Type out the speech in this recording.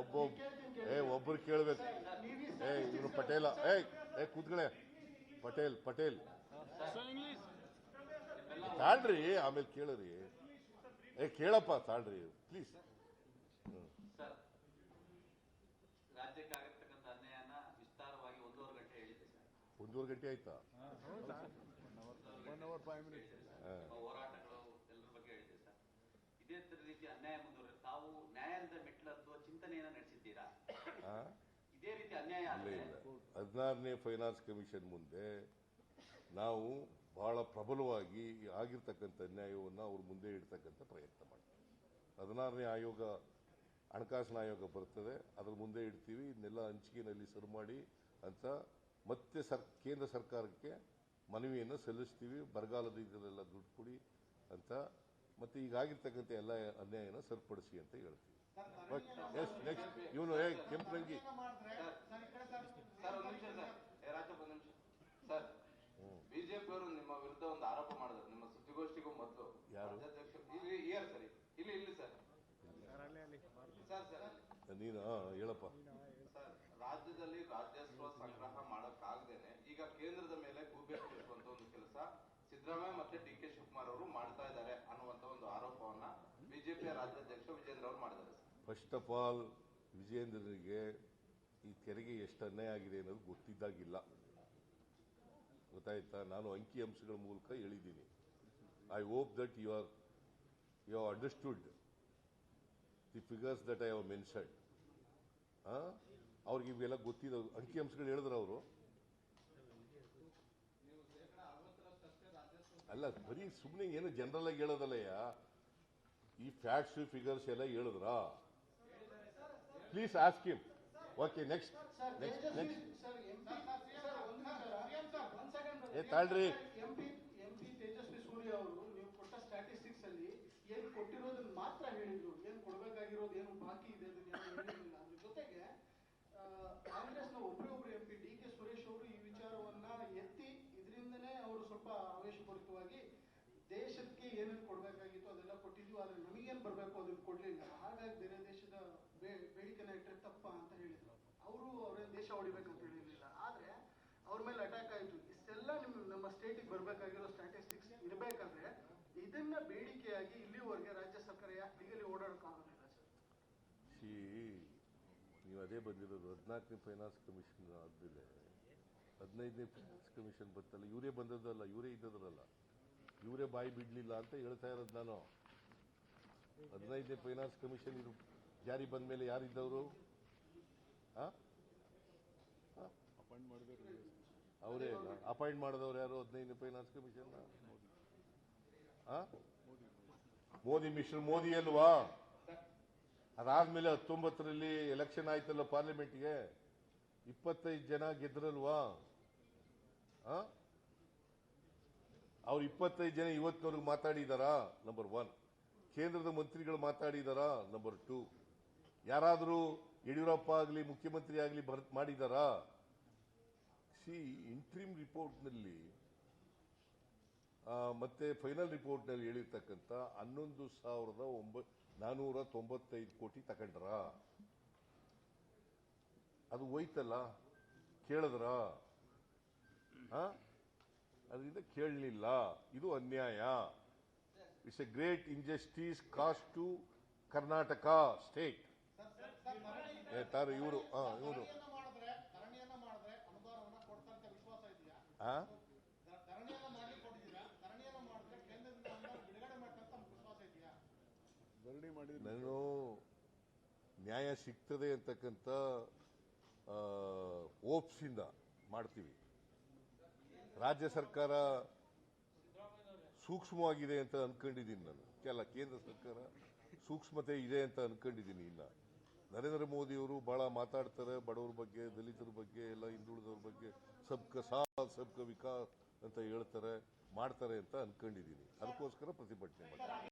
ಒಬ್ಬ ಏ ಒಬ್ರು ಕೇಳ್ಬೇಕು. ಏ ಇವ್ರು ಪಟೇಲ. ಏ ಏ ಕೂತ್ಗಳೇ ಪಟೇಲ್ ಪಟೇಲ್. ತಾಳ್ರಿ ಆಮೇಲೆ ಕೇಳ್ರಿ. ಏ ಕೇಳಪ್ಪ ತಾಳ್ರಿ. ಪ್ಲೀಸ್. ಒಂದೂವರೆ ಗಂಟೆ ಆಯ್ತಾ? ನಿಮ್ಮ ಹೋರಾಟಗಳು ಎಲ್ಲರ ಬಗ್ಗೆ ಹೇಳಿದೆ ಸರ್ ಇದೇ ತರ ರೀತಿ ಅನ್ಯಾಯ ಮುಂದುವರೆ ತಾವು ಚಿಂತನೆಯನ್ನು ನಡೆಸಿದ್ದೀರಾ? ಇದೇ ರೀತಿ ಅನ್ಯಾಯ ಹದಿನಾರನೇ ಫೈನಾನ್ಸ್ ಕಮಿಷನ್ ಮುಂದೆ ನಾವು ಬಹಳ ಪ್ರಬಲವಾಗಿ ಆಗಿರ್ತಕ್ಕಂಥ ಅನ್ಯಾಯವನ್ನು ಅವ್ರ ಮುಂದೆ ಇಡ್ತಕ್ಕಂಥ ಪ್ರಯತ್ನ ಮಾಡ್ತೀವಿ. ಹದಿನಾರನೇ ಆಯೋಗ ಹಣಕಾಸಿನ ಆಯೋಗ ಬರ್ತದೆ ಅದ್ರ ಮುಂದೆ ಇಡ್ತೀವಿ ಇದನ್ನೆಲ್ಲ ಹಂಚಿಕೆನಲ್ಲಿ ಸರಿ ಮಾಡಿ ಅಂತ ಮತ್ತೆ ಸರ್ ಕೇಂದ್ರ ಸರ್ಕಾರಕ್ಕೆ ಮನವಿಯನ್ನು ಸಲ್ಲಿಸ್ತೀವಿ ಬರಗಾಲದ ಇದರಲ್ಲೆಲ್ಲ ದುಡ್ಡು ಕೊಡಿ ಅಂತ ಮತ್ತೆ ಈಗಾಗಿರ್ತಕ್ಕಂಥ ಎಲ್ಲ ಅನ್ಯಾಯನ ಸರಿಪಡಿಸಿ ಅಂತ ಹೇಳ್ತೀವಿ. ಎಸ್ ನೆಕ್ಸ್ಟ್ ಇವನು ಏ ಕೆಂಪರಂಗಿ ಸರ್ ಒಂದು ನಿಮಿಷ ಸರ್. ಏ ರಾಜಪ್ಪ ಒಂದು ನಿಮಿಷ. ಸರ್ ಬಿಜೆಪಿ ಅವರು ನಿಮ್ಮ ವಿರುದ್ಧ ಒಂದು ಆರೋಪ ಮಾಡಿದ್ರು. ನಿಮ್ಮ ಸುದ್ದಿಗೋಷ್ಠಿಗೂ ಮೊದಲು. ಯಾರು? ಇಲ್ಲಿ ಇಯರ್ ಸರಿ. ಇಲ್ಲಿ ಇಲ್ಲಿ ಸರ್. ಸರ್ ಸರ್ ನೀನು ಹೇಳಪ್ಪ. ಸರ್ ರಾಜ್ಯದಲ್ಲಿ ರಾಜ್ಯೋತ್ಸವ ಸಂಗ್ರಹ ಮಾಡಕ್ಕಾಗದೇನೆ ಈಗ ಕೇಂದ್ರದ ಮೇಲೆ ಗೂಬೆ ಕೂರಿಸುವಂತ ಒಂದು ಕೆಲಸ ಸಿದ್ದರಾಮಯ್ಯ ಮತ್ತೆ ಡಿ ಕೆ ಶಿವಕುಮಾರ್ ಅವರು ಮಾಡ್ತಾ ಇದ್ದಾರೆ ಅನ್ನುವಂತ ಒಂದು ಆರೋಪವನ್ನ ಫಸ್ಟ್ ಆಫ್ ಆಲ್ ವಿಜೇಂದ್ರನಿಗೆ ಈ ತೆರಿಗೆ ಎಷ್ಟು ಅನ್ಯಾಯ ಆಗಿದೆ ಅನ್ನೋದು ಗೊತ್ತಿದ್ದಾಗಿಲ್ಲ. ಗೊತ್ತಾಯ್ತಾ? ನಾನು ಅಂಕಿ ಅಂಶಗಳ ಮೂಲಕ ಹೇಳಿದ್ದೀನಿ. I hope that you are you have understood the figures that I have ಹಾಂ ಅವ್ರಿಗೆ ಇವೆಲ್ಲ ಗೊತ್ತಿದ್ದ ಅಂಕಿ ಅಂಶಗಳು ಹೇಳಿದ್ರು ಅವರು. ಅಲ್ಲ, ಬರೀ ಸುಮ್ಮನೆ ಏನು ಜನರಲ್ ಆಗಿ ಹೇಳೋದಲ್ಲಯ್ಯ. ಈ ಫ್ಯಾಕ್ಟ್ಸ್ ಫಿಗರ್ಸ್ ಎಲ್ಲ ಹೇಳಿದ್ರಾ? Please ask him okay next next next ಏ ತಾಳ್ರಿ. ಎಂಪಿ ಎಂಪಿ ತೇಜಸ್ವಿ ಸೂರ್ಯ ಅವರು ನೀವು ಕೊಟ್ಟ ಸ್ಟ್ಯಾಟಿಸ್ಟಿಕ್ಸ್ ಅಲ್ಲಿ ಏನ್ ಕೊಟ್ಟಿರೋದನ್ನ ಮಾತ್ರ ಹೇಳಿದ್ರು. ಏನು ಕೊಡ್ಬೇಕಾಗಿರೋದು ಏನು ಬಾಕಿ ಇದೆ ಅದನ್ನ ಏನು ಅದ್ರ ಜೊತೆಗೆ ಆ, ಕಾಂಗ್ರೆಸ್ನ ಒಬ್ರೇ ಒಬ್ರು ಎಂಪಿ ಡಿ ಕೆ ಸುರೇಶ್ ಅವರು ಈ ವಿಚಾರವನ್ನ ಎತ್ತಿ ಇದರಿಂದನೇ ಅವರು ಸ್ವಲ್ಪ ಆವೇಶಪೂರಿತವಾಗಿ ದೇಶಕ್ಕೆ ಏನೇನು ಸ್ಟೇಟಿಗೆ ಸ್ಟಾಟಿಸ್ಟಿಕ್ಸ್ ಇರಬೇಕಾದ್ರೆ ಇದನ್ನ ಬೇಡಿಕೆಯಾಗಿ ಇಲ್ಲಿವರೆಗೆ ರಾಜ್ಯ ಸರ್ಕಾರ ಯಾಕೆ ಲೀಗಲಿ ಸರ್? ಸಿ ನೀವು ಅದೇ ಬಂದಿರೋದು. ಹದಿನಾಲ್ಕನೇ ಫೈನಾನ್ಸ್ ಕಮಿಷನ್ ಆದ್ಮೇಲೆ ಹದಿನೈದನೇ ಫೈನಾನ್ಸ್ ಕಮಿಷನ್ ಬರ್ತಲ್ಲ ಇವರೇ ಬಂದದಲ್ಲ ಇವರೇ ಇದ್ದದ್ರಲ್ಲ. ಇವರೇ ಬಾಯಿ ಬಿಡ್ಲಿಲ್ಲ ಅಂತ ಹೇಳ್ತಾ ಇರೋದು ನಾನು. ಹದಿನೈದನೇ ಫೈನಾನ್ಸ್ ಕಮಿಷನ್ ಇದು ಜಾರಿ ಬಂದ ಮೇಲೆ ಯಾರಿದ್ದವರು ಅವರೇ ಇಲ್ಲ. ಅಪಾಯಿಂಟ್ ಮಾಡಿದವ್ರು ಯಾರು? ಹದಿನೈದನೇ finance commission Modi mister Modi ಅಲ್ವಾ? ಅದಾದ್ಮೇಲೆ ಹತ್ತೊಂಬತ್ತರಲ್ಲಿ ಎಲೆಕ್ಷನ್ ಆಯ್ತಲ್ಲ ಪಾರ್ಲಿಮೆಂಟ್ಗೆ? ಇಪ್ಪತ್ತೈದು ಜನ ಗೆದ್ರಲ್ವಾ? ಅವ್ರು ಇಪ್ಪತ್ತೈದು ಜನ ಇವತ್ತಿನವ್ರಿಗೆ ಮಾತಾಡಿದಾರಾ? ನಂಬರ್ ಒನ್ ಕೇಂದ್ರದ ಮಂತ್ರಿಗಳು ಮಾತಾಡಿದಾರಾ? ನಂಬರ್ ಟೂ ಯಾರಾದರೂ ಯಡಿಯೂರಪ್ಪ ಆಗಲಿ, ಮುಖ್ಯಮಂತ್ರಿ ಆಗಲಿ ಬರ್ ಮಾಡಿದಾರಾ? ಸಿ ಇಂಟ್ರೀಮ್ ರಿಪೋರ್ಟ್ನಲ್ಲಿ ಮತ್ತೆ ಫೈನಲ್ ರಿಪೋರ್ಟ್ನಲ್ಲಿ ಹೇಳಿರ್ತಕ್ಕಂಥ ಹನ್ನೊಂದು ಸಾವಿರದ ಒಂಬ ನಾನೂರ ತೊಂಬತ್ತೈದು ಕೋಟಿ ತಗೊಂಡ್ರ ಅದು ಹೋಯ್ತಲ್ಲ? ಕೇಳಿದ್ರ? ಅದರಿಂದ ಕೇಳಲಿಲ್ಲ. ಇದು ಅನ್ಯಾಯ. It's a great injustice cost to Karnataka state ತಾರು ಇವರು ಹಾ ಇವರು. ನಾನು ನ್ಯಾಯ ಸಿಗ್ತದೆ ಅಂತಕ್ಕಂಥ ಓಪ್ಸಿಂದ ಮಾಡ್ತೀವಿ. ರಾಜ್ಯ ಸರ್ಕಾರ ಸೂಕ್ಷ್ಮವಾಗಿದೆ ಅಂತ ಅನ್ಕೊಂಡಿದ್ದೀನಿ ನಾನು. ಕೆಲ ಕೇಂದ್ರ ಸರ್ಕಾರ ಸೂಕ್ಷ್ಮತೆ ಇದೆ ಅಂತ ಅನ್ಕೊಂಡಿದ್ದೀನಿ ಇನ್ನ. ನರೇಂದ್ರ ಮೋದಿಯವರು ಬಹಳ ಮಾತಾಡ್ತಾರೆ, ಬಡವ್ರ ಬಗ್ಗೆ, ದಲಿತರ ಬಗ್ಗೆ, ಎಲ್ಲ ಹಿಂದುಳಿದವ್ರ ಬಗ್ಗೆ ಸಬ್ಕ ಸಾಥ್, ಸಬ್ಕ ವಿಕಾಸ್ ಅಂತ ಹೇಳ್ತಾರೆ, ಮಾಡ್ತಾರೆ ಅಂತ ಅನ್ಕೊಂಡಿದ್ದೀನಿ. ಅದಕ್ಕೋಸ್ಕರ ಪ್ರತಿಭಟನೆ ಮಾಡ್ತೀನಿ